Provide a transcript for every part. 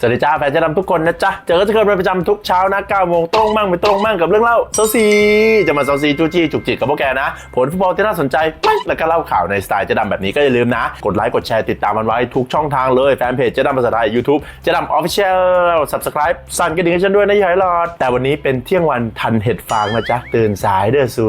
สวัสดีจ้าแฟนเจะดำทุกคนนะจ๊ะ เจอกันเจอกันเป็นประจำทุกเช้านะ9โมงตรงมั่งไม่ตรงมั่งกับเรื่องเล่าเซาซีจะมาเซาซีจู้จี้จุกจิกกับพวกแกนะ ผลฟุตบอลที่น่าสนใจแล้วก็เล่าข่าวในสไตล์เจะดำแบบนี้ก็อย่าลืมนะ กดไลค์กดแชร์ติดตามมันไว้ทุกช่องทางเลยแฟนเพจเจะดำภาษาไทย YouTube เจะดำออฟฟิเชียล subscribe สั่นกระดิ่งให้ฉันด้วยนะยาให้หลอด แต่วันนี้เป็นเที่ยงวันทันเห็ดฟางนะจ๊ะตื่นสายเด้อสู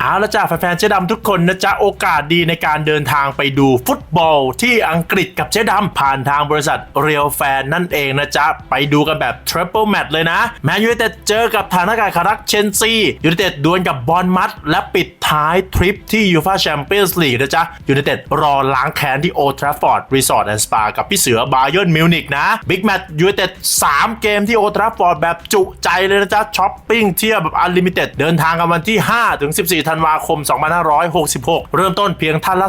เอาละจ้าแฟนๆเจ๊ดำทุกคนนะจ๊ะโอกาสดีในการเดินทางไปดูฟุตบอลที่อังกฤษกับเจ๊ดำผ่านทางบริษัทเรียลแฟนนั่นเองนะจ๊ะ ไปดูกันแบบ Triple Match เลยนะ แมนยูไนเต็ดเจอกับฐานอากาศคารักเชนซียูไนเต็ดดวลกับบอลมัด และปิดท้ายทริปที่ยูฟาแชมเปี้ยนส์ลีกนะจ๊ะยูไนเต็ดรอล้างแค้นที่โอทราฟอร์ดรีสอร์ทแอนด์สปากับพี่เสือบาเยิร์นมิวนิกนะบิ๊กแมตช์ยูไนเต็ด3เกมที่โอทราฟอร์ดแบบจุใจเลยนะจ๊ะช้อปปิ้งเที่ยวแบบอันลิมิเต็ดเดินทางกันวันที่ 5 ถึง 14 ธันวาคม 2566 เริ่มต้นเพียงท่านละ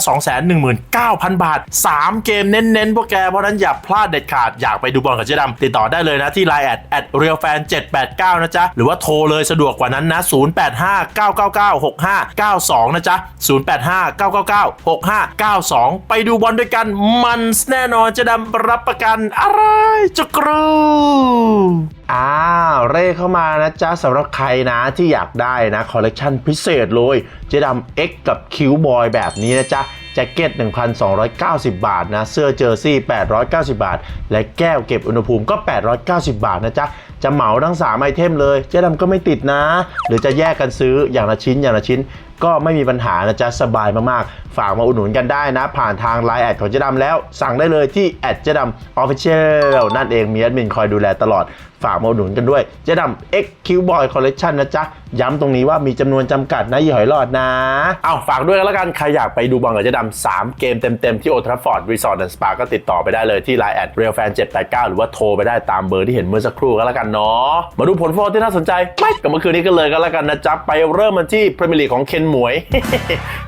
219,000 บาท 3 เกมเน้นๆพวกแกเพราะฉะนั้นอย่าพลาดเด็ดขาดอยากไปดูบอลกับเจ๊ดำติดต่อได้เลยนะที่ Line แอดแอดเรียลแฟน789 นะจ๊ะ หรือว่าโทรเลยสะดวกกว่านั้นนะ 0859996592 นะจ๊ะ 0859996592 ไปดูบอลด้วยกันมันแน่นอนเจ๊ดำรับประกันอะไรจุกรูอ้าวเร่เข้ามานะจ๊ะสำหรับใครนะที่อยากได้นะคอลเลกชันพิเศษเลย เจดำ X กับคิวบอยแบบนี้นะจ๊ะแจ็คเก็ต 1,290 บาทนะ เสื้อเจอร์ซี่ 890 บาท และแก้วเก็บอุณหภูมิก็ 890 บาทนะจ๊ะจะเหมาทั้ง 3 ไอเทมเลย เจ๊ดำก็ไม่ติดนะ หรือจะแยกกันซื้ออย่างละชิ้นอย่างละชิ้น ก็ไม่มีปัญหานะจ๊ะสบายมากๆ ฝากมาอุดหนุนกันได้นะ ผ่านทางไลน์แอดของเจ๊ดำแล้ว สั่งได้เลยที่แอดเจ๊ดำออฟฟิเชียลนั่นเองมีแอดมินคอยดูแลตลอด ฝากมาอุดหนุนกันด้วย เจ๊ดำ X Q Boy Collection นะจ๊ะ ย้ำตรงนี้ว่ามีจำนวนจำกัดนะอย่าหอยหลอดนะเอาฝากด้วยกันแล้วกันใครอยากไปดูบอลกับเจ๊ดำ3เกมเต็มๆที่โอทราฟอร์ดรีสอร์ทแอนด์สปาก็ติดต่อไปได้เลยที่ไลน์แอดเรียลแฟน789หรือว่าโทรไปได้ตามเบอร์ที่เห็นเมื่อสักครู่ก็แล้วกันเนาะมาดูผลฟุตบอลที่น่าสนใจไม่กับเมื่อคืนนี้กันเลยก็แล้วกันนะจ๊ะไปเริ่มมันที่พรีเมียร์ลีกของเคนหมวย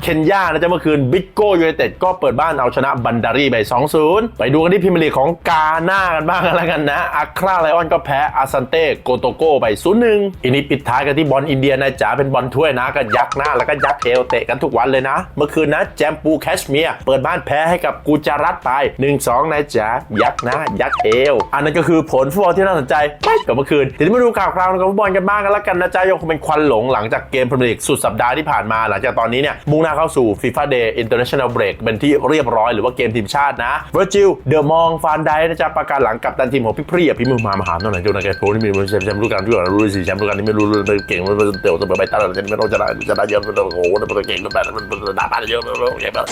เคนย่านะจ๊ะเมื่อคืนบิ๊กโกยูไนเต็ดก็เปิดบ้านเอาชนะบันดารีไป 2-0 ไปดูกันที่พรีเมียร์ลีกของกาหน้ากันบ้างกันแล้วกันนะอัคราไลออนก็แพ้อาซันเต้โกโตโก้ไป 0-1 อีนี้ปิดท้ายกันที่บอลอินเดียนะจ๊ะเป็นบอลถ้วยนะก็ยักหน้าแล้วก็ยักเอวเตะกันทุกวันเลยนะ เมื่อคืนนะแจมปูแคชเมียร์เปิดบ้านแพ้ให้กับกูจารัตไป 1-2นะจ๊ะยักหน้ายักเอวอันนั้นก็คือผลฟุตบอลที่น่าสนใจไปกับเมื่อคืนทีนี้มาดูข่าวคราวของฟุตบอลกันบ้างกันแล้วกันนะจ๊ะยังคงเป็นควันหลงหลังจากเกมพรีเมียร์ลีกสุดสัปดาห์ที่ผ่านมา หลังจากตอนนี้เนี่ยมุ่งหน้าเข้าสู่ FIFA Day International Break เบรกเป็นที่เรียบร้อยหรือว่าเกมทีมชาตินะเวอร์จิลเดอะมองฟานไดนะจ๊ะประกาศหลังกับตันทีมของพี่พรีอะพี่มือมามหาตอนไหนจนนะแกโพนี่มีแชมป์แชมป์รู้กันที่ว่ารู้สิแชมป์รู้กันนี่ไม่รู้เลยเก่งมันเตี่ยวเสมอไปตลอดไม่ต้องชนะชนะเยอะมันโอ้โหมันเก่งมันแบบมันด่าบ้านเยอะมันแบบ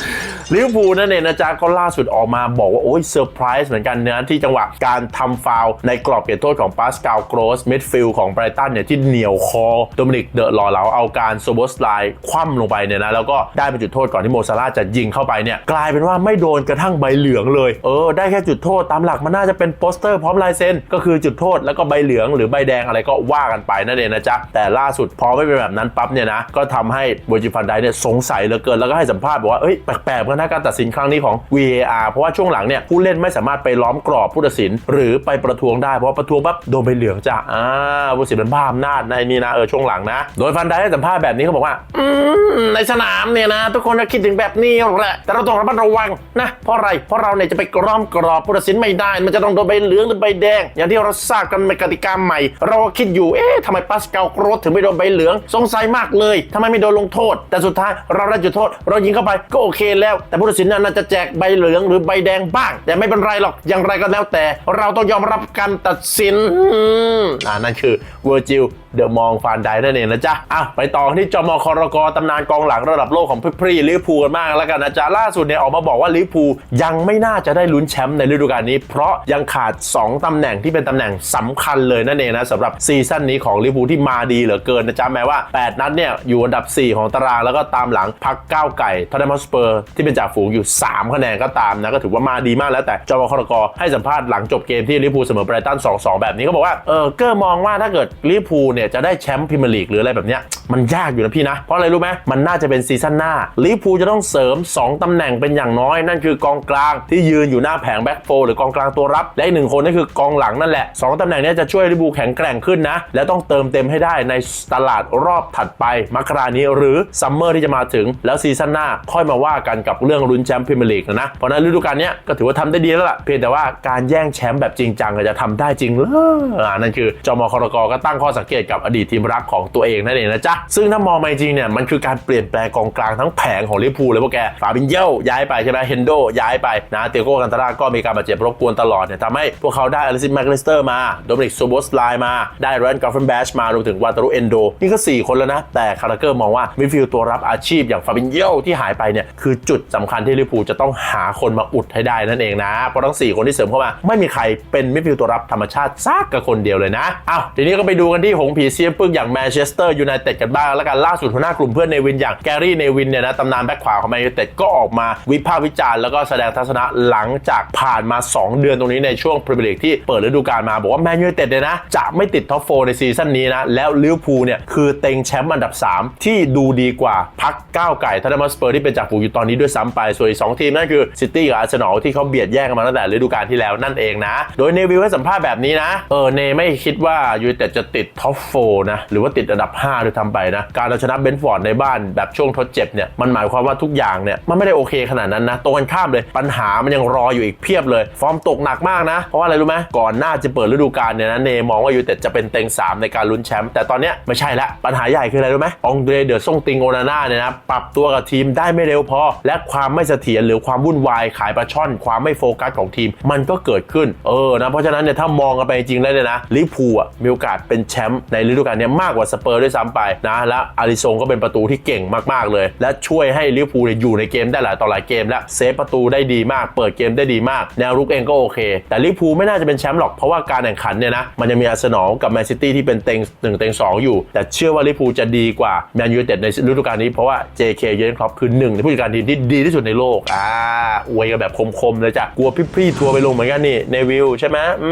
ลิเวอร์พูลนั่นเองนะจ๊ะก็ล่าสุดออกมาบอกว่าโอ้ยเซอร์ไพรส์เหมือนกันนะที่จังหวะการทำฟาวในกรอบเขตโทษของปาสกาลโกรสมิดฟิลของไบรตันเนี่ยที่เหนียวคอโดมินิกเดอะล่อเหลาเอาการโซโบสไลน์คว่ำลงไปเนี่ยนะแล้วก็ได้เป็นจุดโทษก่อนที่โมซาร่าจะยิงเข้าไปเนี่ยกลายเป็นว่าไม่โดนกระทั่งใบเหลืองเลยเออได้แค่จุดโทษตามหลักมันน่าจะเป็นโปสเตอร์พร้อมลายเซ็นก็คือจุดโทษแล้วก็ใบเหลืองหรือใบแดงอะไรก็ว่ากันไปนั่นเองนะจ๊ะแต่ล่าสุดพอไม่เป็นแบบนั้นปั๊บเนี่ยนะก็ทำให้โบจิฟันไดเนี่ยสงสัยเหลือเกินแล้วก็ให้สัมภาษณ์บอกว่าเอ้ยแปลกๆนกันนะการตัดสินครั้งนี้ของ VAR เพราะว่าช่วงหลังเนี่ยผู้เล่นไม่สามารถไปล้อมกรอบผู้ตัดสิน หรือไปประท้วงได้เพราะประท้วงปั๊บโดนใบเหลืองจะอ่าวุฒิเป็นบ้าอำนาจในนี่นะเออช่วงหลังนะ โดยฟันไดให้สัมภาษณ์แบบนี้เขาบอกว่าอืมในสนามเนี่ยนะ ทุกคนก็คิดถึงแบบนี้แหละแต่เราต้องระมัดระวังนะ เพราะอะไรเพราะเราเนี่ยจะไปกล้อมกรอบผู้ตัดสินไม่ได้ มันจะต้องโดนใบเหลืองหรือใบแดง อย่างที่เราทราบกันในกติกาใหม่ เราก็คิดอยู่เอ๊ะทำไมปัสเกาโกรธถึงไม่โดนใบเหลือง สงสัยมากเลยทำไมไม่โดนลงโทษ แต่สุดท้ายเราได้จุดโทษ เรายิงเข้าไปก็โอเคแล้ว แต่ผู้ตัดสินน่าจะแจกใบเหลืองหรือใบแดงบ้าง แต่ไม่เป็นไรหรอกอย่างไรก็แล้วแต่ เราต้องยอมรับการตัดสินมอ่านั่นคือเวอร์จิลเดอะมองฟานไดนั่นเองนะจ๊ะอะไปต่อที่จอมอคอรกตำนานกองหลังระดับโลกของพรีลิเวอร์พูลกันบ้างแล้วกันนะจ๊ะล่าสุดเนี่ยออกมาบอกว่าลิเวอร์พูลยังไม่น่าจะได้ลุ้นแชมป์ในฤดูกาลนี้ เพราะยังขาด 2ตำแหน่งที่เป็นตำแหน่งสำคัญเลยนั่นเองนะสำหรับซีซั่นนี้ของลิเวอร์พูลที่มาดีเหลือเกินนะจ๊ะแม้ว่า 8 นัดเนี่ยอยู่อันดับ 4 ของตารางแล้วก็ตามหลังพักก้าวไก่ทอตแนมฮอสเปอร์ที่เป็นจ่าฝูงอยู่ 3 คะแนนก็ตามนะก็ถือว่ามาดีมากแล้วแต่จอมอคอรกให้สัมภาษณ์หลังจบเกมที่ลิเวอร์พูลเสมอไบรตัน 2-2 แบบนี้ก็บอกว่าเออเกอร์มองว่าถ้าเกิดลิเวอร์พูลเนี่ยจะได้แชมป์พรีเมียร์ลีกหรืออะไรแบบเนี้ยมันยากอยู่นะพี่นะ เพราะอะไรรู้ไหมมันน่าจะเป็นซีซั่นหน้าลิเวอร์พูลจะต้องเสริม 2ตำแหน่งเป็นอย่างน้อย นั่นคือกองกลางที่ยืนอยู่หน้าแผงแบ็กโฟหรือกองกลางตัวรับ และอีกหนึ่งคนนั่นคือกองหลังนั่นแหละสองตำแหน่งนี้จะช่วยลิเวอร์พูลแข็งแกร่งขึ้นนะ และต้องเติมเต็มให้ได้ในตลาดรอบถัดไปมกรานี้หรือซัมเมอร์ที่จะมาถึงแล้วซีซั่นหน้าค่อยมาว่ากันกับเรื่องลุ้นแชมป์พรีเมียร์ลีกนะเพราะนั้นฤดูกาลนี้ก็ถือว่าทำได้ดีแล้วล่ะเพียงแต่ว่าการแย่งแชมป์แบบจริงจังจะทำได้จริงเหรออ่านั่นคือจมครกก็ตั้งข้อสังเกตกับอดีตทีมรักของตัวเองนั่นเองนะจ๊ะ ซึ่งถ้ามองมาจริงเนี่ยมันคือการเปลี่ยนแปลงกองกลางทั้งแผงของลิเวอร์พูลเลยพวกแกฟาบินเยลย้ายไปใช่ไหมเฮนโดย้ายไปนะเตียโก้กันตาราก็มีการบาดเจ็บรบกวนตลอดเนี่ยทำให้พวกเขาได้อลิซิสแมคลิสเตอร์มาโดมินิกโซโบสไลมาได้แรนกอฟเฟนแบชมารวมถึงวาตารุเอนโดนี่ก็ 4 คนแล้วนะ แต่คาราเกอร์มองว่ามิดฟิลด์ตัวรับอาชีพอย่างฟาบินเยลที่หายไปเนี่ยคือจุดสำคัญที่ลิเวอร์พูลจะต้องหาคนมาอุดให้ได้นั่นเองนะเพราะทั้ง 4 คนที่เสริมเข้ามา ไม่มีใครเป็นมิดฟิลด์ตัวรับธรรมชาติซักกับคนเดียวเลยนะอ้าวทีนี้ก็ไปดูกันที่หงผีเซียมปึ้งอย่างแมนเชสเตอร์ยูไนเต็ดกันบ้าง แล้วกันล่าสุดหัวหน้ากลุ่มเพื่อนเนวินอย่างแกรี่เนวินเนี่ยนะตำนานแบ็คขวาของแมนยูไนเต็ดก็ออกมาวิพากษ์วิจารณ์แล้วก็แสดงทัศนะหลังจากผ่านมา 2 เดือนตรงนี้ในช่วงพรีเมียร์ลีกที่เปิดฤดูกาลมาบอกว่าแมนยูไนเต็ดเนี่ยนะจะไม่ติดท็อปโฟในซีซั่นนี้นะแล้วลิเวอร์พูลเนี่ยคือเต็งแชมป์อันดับ 3 ที่ดูดีกว่าพักก้าวไก่ทันเดอร์มาสเปอร์ที่เป็นจากฝูงอยู่ตอนนี้ด้วยซ้ำไปส่วนอีกสองทีมนั่นคือซิตี้กับอาร์เซนอลที่เขาเบียดแย่งกันมาตั้งแต่ฤดูกาลที่แล้วนั่นเองนะ โดยเนวิลให้สัมภาษณ์แบบนี้นะเออเนไม่คิดว่ายูไนเต็ดจะติดท็อปโฟนะ หรือว่าติดอันดับ 5 ด้วยทำไปนะ การเอาชนะเบนฟอร์ดในบ้านแบบช่วงทดเจ็บเนี่ย มันหมายความว่าทุกอย่างเนี่ย มันไม่ได้โอเคขนาดนั้นนะ ตรงกันข้ามเลย ปัญหามันยังรออยู่อีกเพียบเลย ฟอร์มตกหนักมากนะ เพราะว่าอะไรรู้ไหมก่อนหน้าจะเปิดฤดูกาลเนี่ยนะ เนมองว่ายูไนเต็ดจะเป็นเต็งสามในการลุ้นแชมป์แต่ตอนเนี้ยไม่ใช่ละปัญหาใหญ่คืออะไรรู้ไหมองเดรเดอร์ซ่งติงโอนาน่าเนี่ยนะปรับตัวกับทีมได้ไม่เร็วพอ และความไม่เสถียรหรือความวุ่นวายขายปลาช่อน ความไม่โฟกัสของทีม มันก็เกิดขึ้นเออนะเพราะฉะนั้นเนี่ยถ้ามองกันไปจริงแล้วเนี่ยนะลิเวอร์พูลอะมีโอกาสเป็นแชมป์ในฤดูกาลเนี้มากกว่าสเปอร์ด้วยซ้ำไปนะและอาริซงก็เป็นประตูที่เก่งมากๆเลย และช่วยให้ลิเวอร์พูลอยู่ในเกมได้หลายต่อหลายเกม และเซฟประตูได้ดีมาก เปิดเกมได้ดีมาก แนวรุกเองก็โอเค แต่ลิเวอร์พูลไม่น่าจะเป็นแชมป์หรอกเพราะว่าการแข่งขันเนี่ยนะมันยังมีอาร์เซนอลกับแมนซิตี้ที่เป็นเต็งหนึ่งเต็งสองอยู่ แต่เชื่อว่าลิเวอร์พูลจะดีกว่าแมนยูไนเต็ดในฤดูกาลนี้เพราะว่า JK เยนครอปคือหนึ่งในผู้จัดการทีมที่ดีที่สุดในโลกอ่าอวยกันแบบคมๆเลยจ้ะกลัวพี่ๆทัวร์ไปลงเหมือนกันนี่เนวิลใช่ไหมอื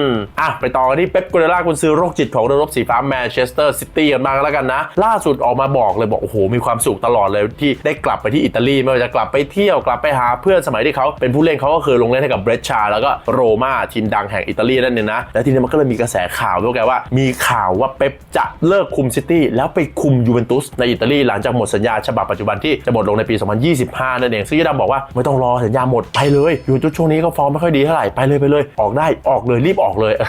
มอะไปต่อที่เป๊ปกัวเดล่าคุณซื้อโรคจิตของรบสีฟ้าแมนเชสเตอร์ซิตี้กันบ้างแล้วกันนะ ล่าสุดออกมาบอกเลยบอกโอ้โหมีความสุขตลอดเลยที่ได้กลับไปที่อิตาลีไม่ว่าจะกลับไปเที่ยวกลับไปหาเพื่อนสมัยที่เขาเป็นผู้เล่นเขาก็เคยลงเล่นให้กับเบรชชาแล้วก็โรม่าทีมดังแห่งอิตาลีนั่นเองนะแล้วทีนี้มันก็เลยมีกระแสข่าวด้วยกันว่า มีข่าวว่าเป๊ปจะเลิกคุมซิตี้แล้วไปคุมยูเวนตุสในอิตาลีหลังจากหมดสัญญาฉบับปัจจุบันที่จะหมดลงในปี 2025 นั่นเองซึ่งยดำบอกว่าไม่ต้องรอสัญญาหมดไปเลยยูเวนตุสช่วงนี้ก็ฟอร์มไม่ค่อยดีเท่าไหร่ไปเลยไปเลย ออกได้ออกเลยรีบออกเลยเ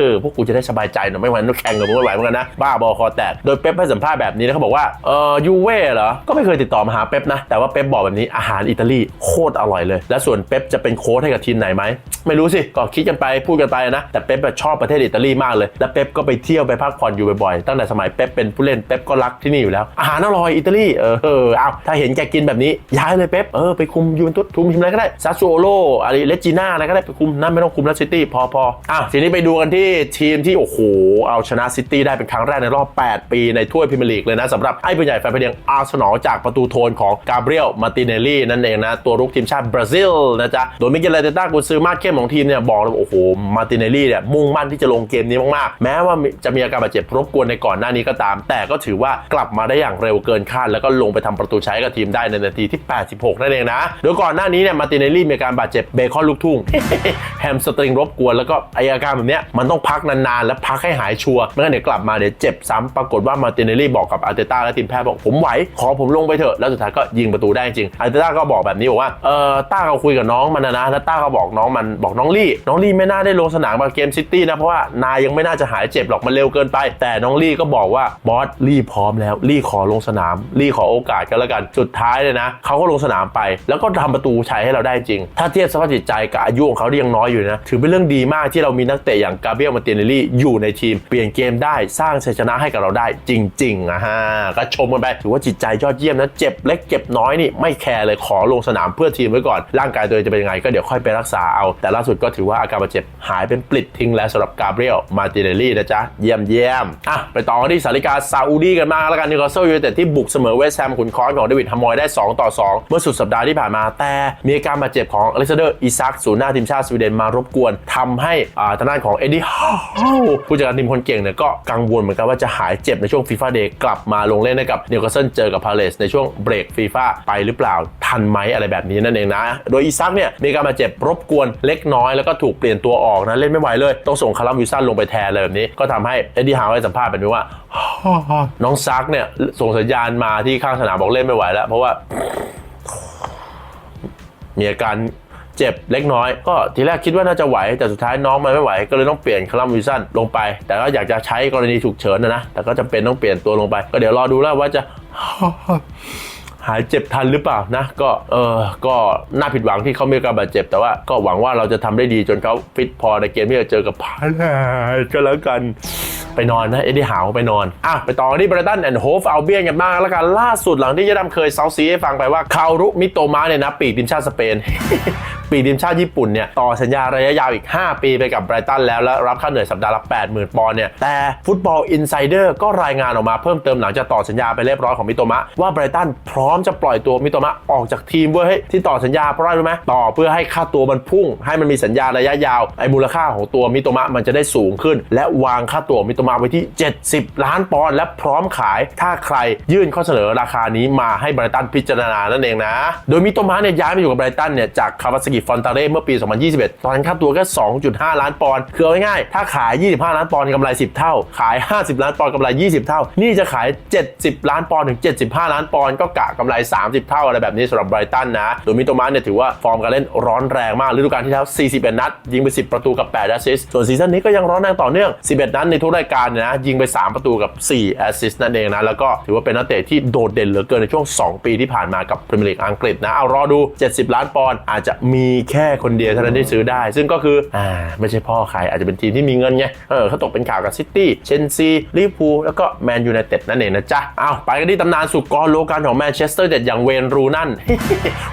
ออพวกกูจะได้สบายใจหน่อยไม่วันต้องแข่งกับมึงไม่ไหวเหมือนกันนะ บ้าบอคอแตก โดยเป๊ปให้สัมภาษณ์แบบนี้นะเขาบอกว่า เออยูเว่เหรอ ก็ไม่เคยติดต่อมาหาเป๊ปนะ แต่ว่าเป๊ปบอกแบบนี้อาหารอิตาลีโคตรอร่อยเลย และส่วนเป๊ปจะเป็นโค้ชให้กับทีมไหนไหมไม่รู้สิ ก็คิดกันไปพูดกันไปนะ แต่เป๊ปชอบประเทศอิตาลีมากเลย และเป๊ปก็ไปเที่ยวไปพักผ่อนอยู่บ่อยๆ ตั้งแต่สมัยเป๊ปเป็นผู้เล่นเป๊ปก็รักที่นี่อยู่แล้ว อาหารอร่อยอิตาลี เออเออเอาถ้าเห็นแกกินแบบนี้ย้ายเลยเป๊ป เออไปคุมยูเวนตุสคุมทีมอะไรก็ได้ซาซูโอโลอะไรเลจิน่าอะไรก็ได้ไปคุมนั่นไม่ต้องคุมแล้วซิตี้พอพออ้าวทีนี้ไปดูกันที่ทีมที่โอ้โหเอาชนะซิตี้ได้เป็นครั้งแรกในรอบ 8 ปีในถ้วยพรีเมียร์ลีกเลยนะสำหรับไอ้ปืนใหญ่ไฟพเดียงอาร์เซนอลจากประตูโทนของกาเบรียลมาติเนลลี่นั่นเองนะ ตัวรุกทีมชาติบราซิลนะจ๊ะ โดยมิเกลเลเตต้ากุนซือมาดเข้มของทีมเนี่ยบอกเลยว่าโอ้โหมาติเนลลี่เนี่ยมุ่งมั่นที่จะลงเกมนี้มากๆ แม้ว่าจะมีอาการบาดเจ็บรบกวนในก่อนหน้านี้ก็ตาม แต่ก็ถือว่ากลับมาได้อย่างเร็วเกินคาดแล้วก็ลงไปทำประตูใช้กับทีมได้ในนาทีที่ 86 นั่นเองนะโดยก่อนหน้านี้เนี่ยมาติเนลลี่มีอาการบาดเจ็บเบคอนลูกทุ่งแฮมสตริงรบกวนแล้วก็ไออาการแบบเนี้ยมันต้องพักนานๆ และพักให้หายชัวไม่งั้นเดี๋ยวกลับมาเดี๋ยวเจ็บซ้ำปรากฏว่ามาติเนลลี่บอกกับอาร์เตต้าและทีมแพทย์บอกผมไหว ขอผมลงไปเถอะ แล้วสุดท้ายก็ยิงประตูได้จริงอาร์เตต้าก็บอกแบบนี้บอกว่าเออต้าเขาคุยกับน้องมันนะนะแล้วต้าก็บอกน้องมันบอกน้องลี่ น้องลี่ไม่น่าได้ลงสนามกับเกมซิตี้นะ เพราะว่านายยังไม่น่าจะหายเจ็บหรอกมันเร็วเกินไป แต่น้องลี่ก็บอกว่าบอสลี่พร้อมแล้วลี่ขอลงสนามลี่ขอโอกาสกันแล้วกันสุดท้ายเลยนะเขาก็ลงสนามไป แล้วก็ทำประตูชัยให้เราได้จริง ถ้าเทียบสภาพจิตใจกับอายุของเขาที่ยังน้อยอยู่นะถือเป็นเรื่องดีมากที่เรามีนักเตะอย่างกาเบรียลมาติเนลลี่อยู่ในทีมเปลี่ยนเกมได้สร้างชัยชนะให้กับเราได้จริงๆนะฮะก็ชมกันไปถือว่าจิตใจยอดเยี่ยมนะเจ็บเล็กเจ็บน้อยนี่ไม่แคร์เลยขอลงสนามเพื่อทีมไว้ก่อน ร่างกายตัวเองจะเป็นยังไงก็เดี๋ยวค่อยไปรักษาเอา แต่ล่าสุดก็ถือว่าอาการบาดเจ็บหายเป็นปลิดทิ้งแล้วสำหรับกาเบรียลมาติเนลลี่นะจ๊ะเยี่ยมเยี่ยมอะไปต่อกันที่สาริกาซาอุดีกันมาแล้วกันนิโคลเซลยูไนเต็ดที่บุกเสมอเวสต์แฮมขุนคอนของเดวิดฮัมมอยได้ 2 ต่อ 2 เมื่อสุดสัปดาห์ที่ผ่านมาแต่มีอาการบาดเจ็บของอเล็กซานเดอร์อิซักศูนย์หน้าทีมชาติสวีเดนมารบกวนทำให้อ่าทางด้านของเอ็ดดี้ฮาวผู้จัดการทีมคนเก่งเนี่ยก็กังวลเหมือนกันว่าจะหายเจ็บในช่วงฟีฟ่าเดย์กลับมาลงเล่นให้กับนิวคาสเซิลเจอกับพาเลสในช่วงเบรกฟีฟ่าไปหรือเปล่าทันไหมอะไรแบบนี้นั่นเองนะ โดยอีซักเนี่ยมีการบาเจ็บรบกวนเล็กน้อยแล้วก็ถูกเปลี่ยนตัวออกนะเล่นไม่ไหวเลย ต้องส่งคาร์ลวิลสันลงไปแทนเลยแบบนี้ ก็ทำให้เอ็ดดี้ฮาวให้สัมภาษณ์แบบนี้ว่าน้องซักเนี่ยส่งสัญญาณมาที่ข้างสนามบอกเล่นไม่ไหวแล้ว เพราะว่ามีอาการ เจ็บเล็กน้อย ก็ทีแรกคิดว่าน่าจะไหว แต่สุดท้ายน้องมันไม่ไหว ก็เลยต้องเปลี่ยนคาร์ลวิสันลงไป แต่ก็อยากจะใช้กรณีฉุกเฉินนะนะ แต่ก็จำเป็นต้องเปลี่ยนตัวลงไป ก็เดี๋ยวรอดูแล้วว่าจะหายเจ็บทันหรือเปล่านะ ก็เออก็น่าผิดหวังที่เขามีการบาดเจ็บ แต่ว่าก็หวังว่าเราจะทำได้ดีจนเขาฟิตพอในเกมที่จะเจอกับพาเลสก็แล้วกัน ไปนอนนะเอ็ดดี้หาวไปนอนอะไปต่อที่บรตันแอนด์โฮฟเอัลเบียนกันบ้างแล้วกันล่าสุดหลังที่ยะดำเคยเซาซีให้ฟังไปว่าคารุมิโตมะเนี่ยนะปีกทีมชาติสเปน ปีกทีมชาติญี่ปุ่นเนี่ยต่อสัญญาระยะยาวอีก 5 ปีไปกับไบรตันแล้วและรับค่าเหนื่อยสัปดาห์ละ80,000ปอนด์เนี่ยแต่ฟุตบอลอินไซเดอร์ก็รายงานออกมาเพิ่มเติมหลังจากต่อสัญญาไปเรียบร้อยของมิโตมะว่าไบรตันพร้อมจะปล่อยตัวมิโตมะออกจากทีมเว้ยที่ต่อสัญญาเพราะอะไรรู้ไหมต่อเพื่อให้ค่าตัวมันพุ่ง ให้มันมีสัญญาระยะยาวไอ้มูลค่าของตัวมิโตมะมันจะได้สูงขึ้น และวางค่าตัวมิโตมะไว้ที่ 70 ล้านปอนด์และพร้อมขาย ถ้าใครยื่นข้อเสนอราคานี้มาให้ไบรตันพิจารณานั่นเองนะ โดยมิโตมะเนี่ยย้ายมาอยู่กับไบรตันเนี่ยจากคาวาซากิฟอนตาเร่เมื่อปี 2021 ตอนนั้นค่าตัวแค่ 2.5 ล้านปอนด์คือเอาง่ายๆถ้าขาย 25 ล้านปอนด์กำไร 10 เท่า ขาย 50 ล้านปอนด์กำไร 20 เท่า นี่จะขาย 70 ล้านปอนด์ถึง 75 ล้านปอนด์ก็กะกำไร 30 เท่าอะไรแบบนี้สำหรับไบรตันนะโดยมิโตมะเนี่ยถือว่าฟอร์มการเล่นร้อนแรงมากฤดูกาลที่แล้ว 41 นัด ยิงไป 10 ประตูกับ 8 แอสซิสต์ส่วนซีซั่นนี้ก็ยังร้อนแรงต่อเนื่อง 11 นัดในทุกรายการเนี่ยนะยิงไป 3 ประตูกับ 4 แอสซิสต์นั่นเองนะ แล้วก็ถือว่าเป็นนักเตะที่โดดเด่นเหลือเกินในช่วง 2 ปีที่ผ่านมากับพรีเมียร์ลีกอังกฤษนะ เอารอดู 70 ล้านปอนด์อาจจะมีแค่คนเดียวเท่านั้นที่ซื้อได้ ซึ่งก็คืออ่าไม่ใช่พ่อใครอาจจะเป็นทีมที่มีเงินไงเออเขาตกเป็นข่าวกับซิตี้เชนซีลิเวอร์พูลแล้วก็แมนยูไนเต็ดนั่นเองนะจ๊ะเอาไปกันที่ตำนานสุกรโลกันของแมนเชสเตอร์เด็ดอย่างเวนรูนั่น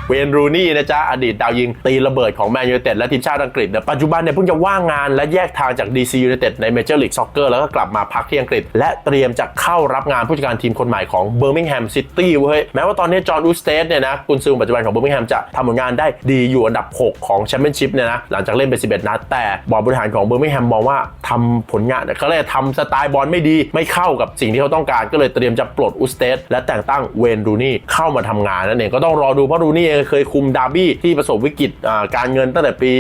เวนรูนี่นะจ๊ะอดีตดาวยิงตีระเบิดของแมนยูไนเต็ดและทีมชาติอังกฤษเนี่ยปัจจุบันเนี่ยเพิ่งจะว่างงานและแยกทางจาก DC United ในเมเจอร์ลีกซ็อกเกอร์แล้วก็กลับมาพักที่อังกฤษ และเตรียมจะเข้ารับงานผู้จัดการทีมคนใหม่ของเบอร์มิงแฮมซิตี้เว้ยแม้ว่าตอนนี้จอห์นอูสเตสเนี่ยนะกุนซือปัจจุบันของเบอร์มิงแฮมจะทำผลงานได้ดีอยู่อันดับ 6 ของแชมเปี้ยนชิพเนี่ยนะหลังจากเล่นไป 11 นัดแต่บอร์ดบริหารของเบอร์มิงแฮมมองว่าทำผลงานเขาเรียทำสไตล์บอลไม่ดีไม่เข้ากับสิ่งที่เขาต้องการก็เลยเตรียมจะปลดอูสเตสและแต่งตั้งเวนรูนี่เข้ามาทำงานนั่นเองก็ต้องรอดูเพราะรูนี่เองเคยคุมดาร์บี้ที่ประสบวิกฤตการเงินตั้งแต่ปี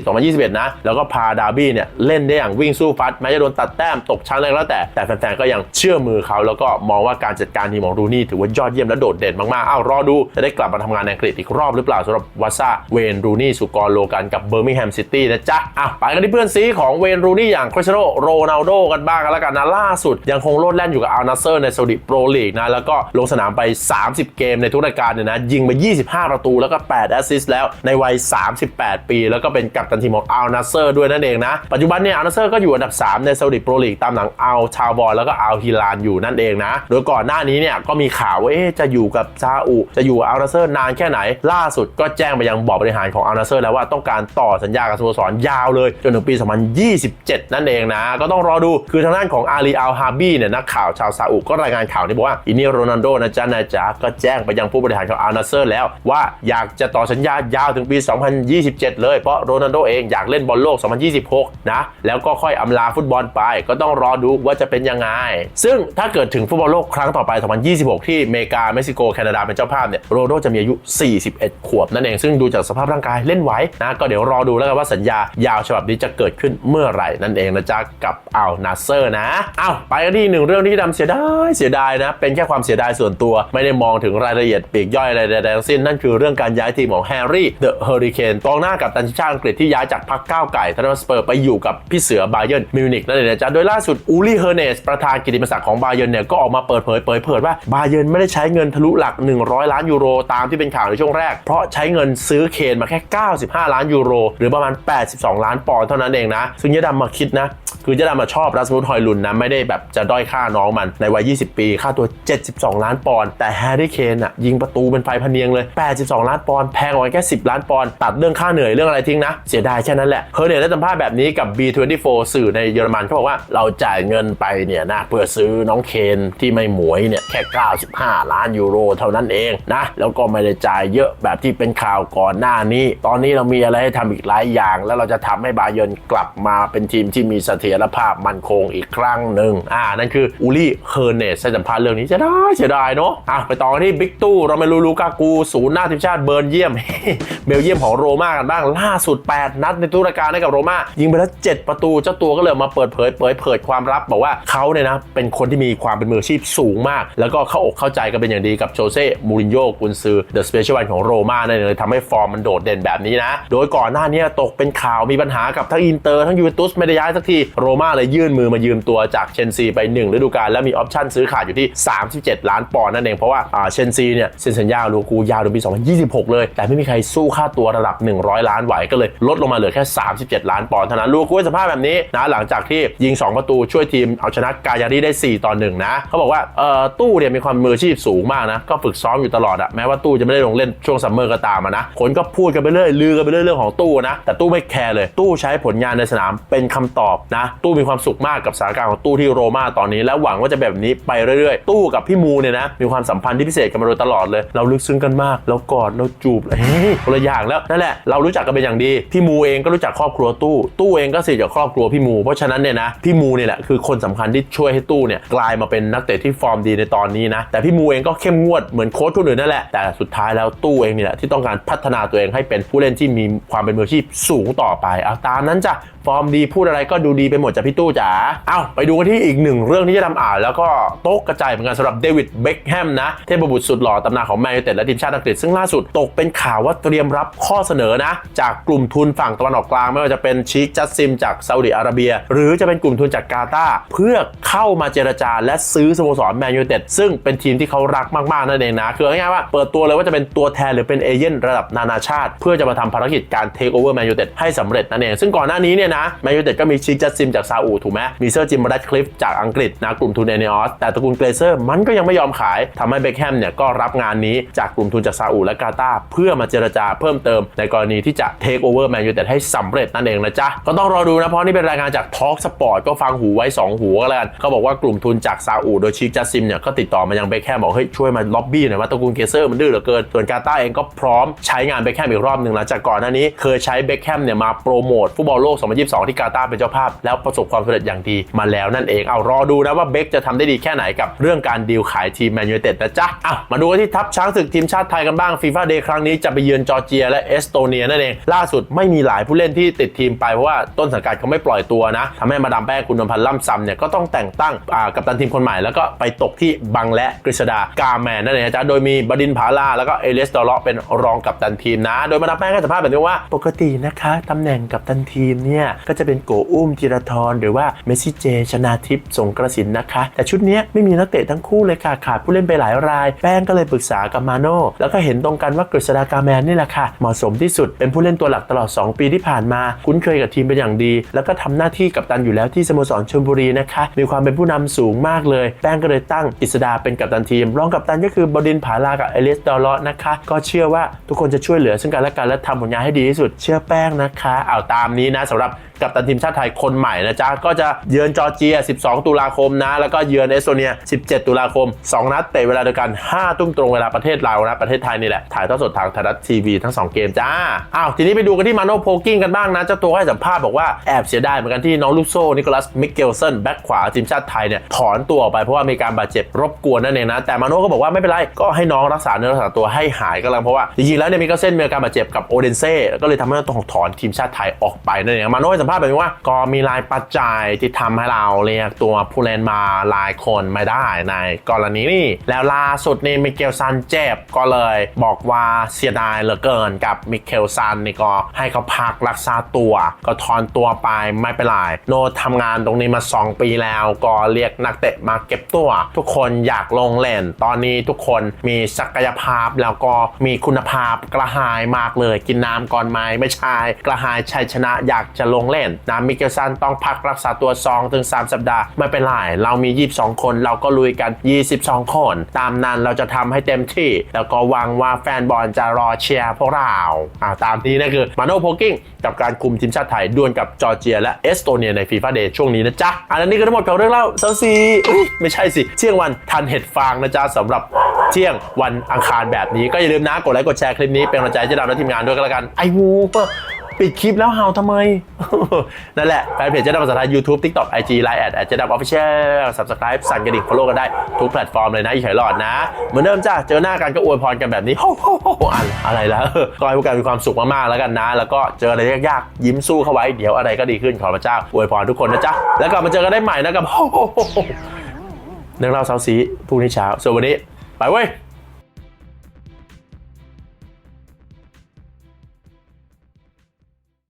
2020-2021 นะแล้วก็พาดาร์บี้เนี่ยเล่นได้อย่างวิ่งสู้ฟัดแม้จะโดนตัดแต้มตกชั้นอะไรก็แล้วแต่แต่แฟนๆก็ยังเชื่อมือเขาแล้วก็มองว่าการจัดการทีมของรูนี่ถือว่ายอดเยี่ยมและโดดเด่นมากๆอ้าวรอดูจะได้กลับมาทำงานในอังกฤษอีกรอบหรือเปล่าสำหรับวาซ่าเวนรูนี่สุกรโลกันกับเบอร์มิงแฮมซิตี้นะจ๊ะอ้าวไปกันที่เพื่อนซีของเวนรูนี่อย่างคริสเตียโนโรนัลโดกันบ้างกันแล้วกันนะล่าสุด ยังคงโลดแล่นอยู่กับอัลนาเซอร์ในซาอุดิโปรลีกนะแล้วก็ลงสนามไป 30 เกมในทุกรายการเนี่ยนะยิงไป 25 ประตูแล้วก็ 8 แอสซิสต์แล้วในวัย 38 ปี แล้วก็เป็นกัปตันทีมของอัลนาเซอร์ด้วยนั่นเองนะปัจจุบันเนี่ยอัลนาเซอร์ก็อยู่อันดับ 3 ในซาอุดิโปรลีกตามหลังอัลชาวบอลแล้วก็อัลฮิลานอยู่นั่นเองนะ โดยก่อนหน้านี้เนี่ยก็มีข่าวว่าจะอยู่กับซาอุจะอยู่อัลนาเซอร์นานแค่ไหน ล่าสุดก็แจ้งไปยังบอร์ดบริหารของอัลนาเซอร์แล้วว่าต้องการต่อสัญญากับสโมสรยาวเลย จนถึงปี 2027 นั่นเองนะ ก็ต้องรอดูคือทางด้านของอาลีอัลฮาบีเนี่ยนักข่าวชาวซาอุก็รายงานข่าวที่บอกว่าอินี่โรนัลโดนะจ๊ะนะจ๊ะก็แจ้งไปยังผู้บริหารของอัลนาเซอร์แล้วว่าอยากจะต่อสัญญายาวถึงปี 2027 เลยเพราะโรนัลโดเองอยากเล่นบอลโลก 2026 นะแล้วก็ค่อยอำลาฟุตบอลไปก็ต้องรอดูว่าจะเป็นยังไง ซึ่งถ้าเกิดถึงฟุตบอลโลกครั้งต่อไป 2026 ที่เมกาเม็กซิโก แคนาดาเป็นเจ้าภาพเนี่ยโรนัลโดจะมีอายุ 41 ขวบนั่นเอง ซึ่งดูจากสภาพร่างกายเล่นไหวนะก็เดี๋ยวรอดูแล้วกันว่าสัญญายาวฉบับนี้จะเกิดขึ้นเมื่อไหร่นั่นเองนะจ๊ะกับอัลนาเซอร์นะอ้าวไปกันที่หนึ่งเรื่องที่ดำเสียดายเสียดายนะเป็นแค่ความเสียดายส่วนตัว ไม่ได้มองถึงรายละเอียดปีกย่อยอะไรใดๆทั้งสิ้นนั่นคือเรื่องการย้ายทีมของแฮร์รี่เดอะเฮอริเคนกองหน้ากับตันชาติอังกฤษที่ย้ายจากพรรคก้าวไก่ทนสเปอร์ไปอยู่กับพี่เสือบาเยิร์นมิวนิกนั่นเองนะจ๊ะโดยล่าสุดอูลี่เฮอร์เนสประธานกิติมศักดิ์ของบาเยิร์นเนี่ยก็ออกมาเปิดเผยเปิดเผยว่าบาเยิร์นไม่ได้ใช้เงินทะลุหลัก 100 ล้านยูโรตามที่เป็นข่าวในช่วงแรก เพราะใช้เงินซื้อเคนมาแค่ 95 ล้านยูโร หรือประมาณ 82 ล้านปอนด์เท่านั้นเองนะซึ่งยะดำมาคิดนะ คือยะดำมาชอบรัสมุดฮอยลุนนะไม่ได้แบบจะด้อยค่าน้องมันในวัย 20 ปี ค่าตัว 72 ล้านปอนด์แต่แฮร์รี่เคนอะยิงประตูเป็นไฟพเนียงเลย 82 ล้านปอนด์แพงกว่าแค่ 10 ล้านปอนด์ตัดเรื่องค่าเหนื่อยเรื่องอะไรทิ้งนะ เสียดายแค่นั้นแหละเฮอร์เนสได้สัมภาษณ์แบบนี้กับ B24 สื่อในเยอรมันเขาบอกว่าเราจ่ายเงินไปเนี่ยนะเพื่อซื้อน้องเคนที่ไม่หมวยเนี่ยแค่ 95 ล้านยูโรเท่านั้นเองนะแล้วก็ไม่ได้จ่ายเยอะแบบที่เป็นข่าวก่อนหน้านี้ ตอนนี้เรามีอะไรให้ทำอีกหลายอย่าง แล้วเราจะทำให้บาเยิร์นกลับมาเป็นทีมที่มีเสถียรภาพมั่นคงอีกครั้งหนึ่งอ่านั่นคืออูลี่เฮอร์เนสให้สัมภาษณ์เรื่องนี้จะได้เสียดายเนาะอะไปต่อกันที่บิ๊กตู้เราไม่รู้ลูกากูศูนย์หน้าทีมชาติเบิร์นเยี่ยม เบลเยียมของโรม่ากันบ้างล่าสุด 8 นัดในตุรการให้กับโรม่ายิงไปแล้ว7ประตูเจ้าตัวก็เลยมาเปิดเผยเผยเผยความลับบอกว่าเขาเนี่ยนะเป็นคนที่มีความเป็นมืออาชีพสูงมาก แล้วก็เข้าอกเข้าใจกันเป็นอย่างดีกับโจเซ่มูรินโญ่กุนซือเดอะสเปเชียลวันของโรม่านั่นเองเลยทำให้ฟอร์มมันโดดเด่นแบบนี้นะ โดยก่อนหน้านี้ตกเป็นข่าวมีปัญหากับทั้งอินเตอร์ทั้งยูเวนตุสไม่ได้ย้ายสักทีโรม่าเลยยื่นมือมายืมตัวจากเชนซีไปหนึ่งฤดูกาลและมีออปชั่นซื้อขาดอยู่ที่ 37 ล้านปอนด์นั่นเองเพราะว่าอ่าเชนซีเนี่ยเซ็นสัญญาลูกูยาวถึงปี 2026 เลย แต่ไม่มีใครสู้ค่าตัวระดับ 100 ล้านไหวก็เลยลดลงมาเหลือแค่ 37 ล้านปอนด์เท่านั้นลูกูสภาษณ์แบบนี้นะหลังจากที่ยิง 2 ประตูช่วยทีมเอาชนะกายารีได้ 4 ต่อ 1 นะเขาบอกว่าเอ่อตู้เนี่ยมีความมืออาชีพสูงมากนะก็ฝึกซ้อมอยู่ตลอดอะแม้ว่าตู้จะไม่ได้ลงเล่นช่วงซัมเมอร์ก็ตามนะคนก็พูดกันไปเรื่อยลือกันไปเรื่อยเรื่องของตู้นะแต่ตู้ไม่แคร์เลยตู้ใช้ผลงานในสนามเป็นคำตอบนะตู้มีความสุขมากกับสถานการณ์ของตู้ที่โรม่าตอนนี้ และหวังว่าจะแบบนี้ไปเรื่อยๆ ตู้กับพี่มูเนี่ยนะมีความสัมพันธ์ที่พิเศษกันมาโดยตลอดเลย เราลึกซึ้งกันมาก เรากอดเราจูบเฮ้ยคนละอย่างแล้วนั่นแหละเรารู้จักกันเป็นอย่างดีพี่มูเองก็รู้จักครอบครัวตู้ตู้เองก็สนิทกับครอบครัวพี่มูเพราะฉะนั้นเนี่ยนะพี่มูเนี่ยแหละคือคนสำคัญที่ช่วยให้ตู้เนี่ยกลายมาเป็นนักเตะที่ฟอร์มดีในตอนนี้นะแต่พี่มูเองก็เข้มงวดเหมือนโค้ชคนอื่นนั่นแหละแต่สุดท้ายแล้วตู้เองเนี่ยแหละที่ต้องการพัฒนาตัวเองให้เป็นผู้เล่นที่มีความเป็นมืออาชีพสูงต่อไปเอาตามนั้นจ้ะฟอร์มดีพูดอะไรก็ดูดีไปหมดจ้ะพี่ตู้จ๋า เอาไปดูกันที่อีกหนึ่งเรื่องที่จะทำอ่าน แล้วก็โต๊ะกระจายเหมือนกันสำหรับเดวิดเบคแฮมนะเทพบุตรสุดหล่อตำนานของแมนยูเต็ดและทีมชาติอังกฤษซึ่งล่าสุดตกเป็นข่าวว่าเตรียมรับข้อเสนอนะ จากกลุ่มทุนฝั่งตะวันออกกลางไม่ว่าจะเป็นชิคจัสซิมจากซาอุดิอาระเบีย หรือจะเป็นกลุ่มทุนจากกาตาร์เพื่อเข้ามาเจรจาและซื้อสโมสรแมนยูเต็ดซึ่งเป็นทีมที่เขารักมากๆนั่นเองนะคือง่ายๆว่าเปิดตัวเลยว่าจะเป็นตัวแทนหรือเป็นเอเย่นระดับนานาชาติ เพื่อจะมาทำภารกิจการเทคโอเวอร์แมนยูเต็ดให้สำเร็จนั่นเองซึ่งก่อนหน้านี้เนี่ยนะแมนยูเต็ดก็มีชิคจัสซิมจากซาอุถูกไหมมีเซอร์จิมแรดคลิฟจากอังกฤษนะกลุ่มทุนเอเนอสแต่ตระกูลเกรเซอร์มันก็ยังไม่ยอมขายทำให้เบคแฮมเนี่ยก็รับงานนี้จากกลุ่มทุนจากซาอุและกาตาร์เพื่อมาเจรจาเพิ่มเติม ในกรณีที่จะเทคโอเวอร์แมนยูไนเต็ดให้สำเร็จนั่นเองนะจ๊ะก็ต้องรอดูนะเพราะนี่เป็นรายงานจากทอล์กสปอร์ตก็ฟังหูไว้ 2 หูก็แล้วกันเขาบอกว่ากลุ่มทุนจากซาอุโดยชิคจัสซิมเนี่ยก็ติดต่อมายังเบคแฮมบอกเฮ้ยช่วยมาล็อบบี้หน่อยว่าตระกูลเกรเซอร์มันดื้อเหลือเกินส่วนกาตาเองก็พร้อมใช้งานเบคแฮมอีกรอบหนึ่งหลังจากก่อนหน้านี้เคยใช้เบคแฮมเนี่ยมาโปรโมทฟุตบอลโลก 2022 ที่กาตาเป็นเจ้าภาพแล้วประสบความสำเร็จอย่างดีมาแล้วนั่นเอง เอารอดูนะว่าเบคจะทำได้ดีแค่ไหนกับเรื่องการดีลขายทีมแมนยูเต็ดนะจ๊ะอะมาดูกันที่ทัพช้างศึกทีมชาติไทยกันบ้างฟีฟ่าเดย์ครั้งนี้จะไปเยือนจอร์เจียและเอสโตเนียนั่นเอง ล่าสุดไม่มีหลายผู้เล่นที่ติดทีมไปเพราะว่าต้นสังกัดเขาไม่ปล่อยตัวนะทำให้มาดามแป้งคุณนพันธ์ล่ำซำเนี่ยก็ต้องแต่งตั้งอ่ากัปตันทีมคนใหม่แล้วก็ไปตกที่บังและกฤษดากาแมนนั่นเองนะจ๊ะโดยมีบดินผาลาแล้วก็เอเลสดอลเลาะเป็นรองกัปตันทีมนะ โดยมาดามแป้งก็สัมภาษณ์แบบนี้ว่า ปกตินะคะตำแหน่งกัปตันทีมเนี่ยก็จะเป็นโกอุ้มจิรทรหรือว่าเมสซี่เจ ชนาทิพย์สงกระสินนะคะ แต่ชุดนี้ไม่มีนักเตะทั้งคู่เลยค่ะขาดผู้เล่นไปหลายราย แป้งก็เลยปรึกษากับมาโน่แล้วก็เห็นตรงกันว่ากฤษดากาแมนนี่แหละค่ะเหมาะสมที่สุดเป็นผู้เล่นตัวหลักตลอด 2 ปีที่ผ่านมา คุ้นเคยกับทีมเป็นอย่างดี แล้วก็ทำหน้าที่กัปตันอยู่แล้วที่สโมสรชลบุรีนะคะ มีความเป็นผู้นำสูงมากเลย แป้งก็เลยตั้งกฤษดาเป็นกัปตันทีม รองกัปตันก็คือบดินผาลากับเอเลสดอลลาะนะคะ ก็เชื่อว่าทุกคนจะช่วยเหลือซึ่งกันและกันและทำผลงานให้ดีที่สุดเชื่อแป้งนะคะ เอาตามนี้นะสำหรับ กับตันทีมชาติไทยคนใหม่นะจ๊ะ ก็จะเยือนจอร์เจีย 12 ตุลาคมนะ แล้วก็เยือนเอสโตเนีย 17 ตุลาคม 2 นัดเตะเวลาเดียวกัน 5 ทุ่มตรงเวลาประเทศเรานะ ประเทศไทยนี่แหละ ถ่ายทอดสดทางไทยรัฐทีวีทั้ง 2 เกมจ้า อ้าว ทีนี้ไปดูกันที่มาโนโพกิ้งกันบ้างนะเจ้าตัวให้สัมภาษณ์บอกว่าแอบเสียดายเหมือนกันที่น้องลูกโซ่นิโคลัสมิเกลสันแบ็คขวาทีมชาติไทยเนี่ยถอนตัวออกไปเพราะว่ามีการบาดเจ็บรบกวนนั่นเองนะแต่มาโนก็บอกว่าไม่เป็นไรก็ให้น้องรักษาเนื้อรักษาตัวให้หายก็แล้วเพราะว่าจริงๆแล้วเนี่ยมิเกลเซนมีอาการบาดเจ็บกับโอเดนเซ่ก็เลยทำให้ต้องถอนทีมชาติไทยออกไปนั่นเองมาโน่ให้สัมภาษณ์แบบนี้ว่า ก็มีหลายปัจจัยที่ทำให้เราเรียกตัวผู้เล่นมาหลายคนไม่ได้ในกรณีนี้ แล้วล่าสุดนี่มิเกลซันเจ็บก็เลยบอกว่าเสียดายเหลือเกินกับมิเกลซันนี่ก็ให้เขาพักรักษาตัว ก็ถอนตัวไปไม่เป็นไรโนทำงานตรงนี้มา 2 ปีแล้วก็เรียกนักเตะมาเก็บตัว ทุกคนอยากลงเล่น ตอนนี้ทุกคนมีศักยภาพแล้วก็มีคุณภาพกระหายมากเลย กินน้ำก่อนไหมไม่ใช่กระหายชัยชนะอยากจะลงเล่นนะมิเกลซันต้องพักรักษาตัว2-3ถึง3สัปดาห์ ไม่เป็นไร เรามี 22 คนเราก็ลุยกัน 22 คน ตามนั้นเราจะทำให้เต็มที่ แล้วก็หวังว่าแฟนบอลจะรอเชียร์พวกเราอ่าตามนี้นะคือมาโนโพกิ้งกับการคุมทีมชาติไทยดวลกับจอร์เจีย และเอสโตเนียในฟีฟ่าเดย์ช่วงนี้นะจ๊ะอันนี้ก็ทั้งหมดของเรื่องเล่าเซาซีไม่ใช่สิ เที่ยงวันทันเห็ดฟางนะจ๊ะสำหรับเที่ยงวันอังคารแบบนี้ก็อย่าลืมนะกดไลค์กดแชร์คลิปนี้เป็นกำลังใจให้เจะดำและทีมงานด้วยกันแล้วกันไอวูปิ ปิดคลิปแล้วเห่าทำไม นั่นแหละแฟนเพจเจ๊ดำภาษาไทย YouTube TikTok IG Line แอดแอดเจ๊ดำออฟฟิเชียล Subscribe สั่นกระดิ่ง follow กันได้ ทุกแพลตฟอร์มเลยนะอีกหอยหลอดนะ เหมือนเดิมจ้าเจอหน้ากันก็อวยพรกันแบบนี้โอ้โหอะไรอะไรแล้วก็ให้พวกกันมีความสุขมากๆแล้วกันนะ แล้วก็เจออะไรยากๆยิ้มสู้เข้าไว้เดี๋ยวอะไรก็ดีขึ้นขอพระเจ้าอวยพรทุกคนนะจ๊ะแล้วกลับมาเจอกันได้ใหม่นะกับเรื่องเล่าเซาซีพรุ่งนี้เช้าส่วนวันนี้ไปเว้ย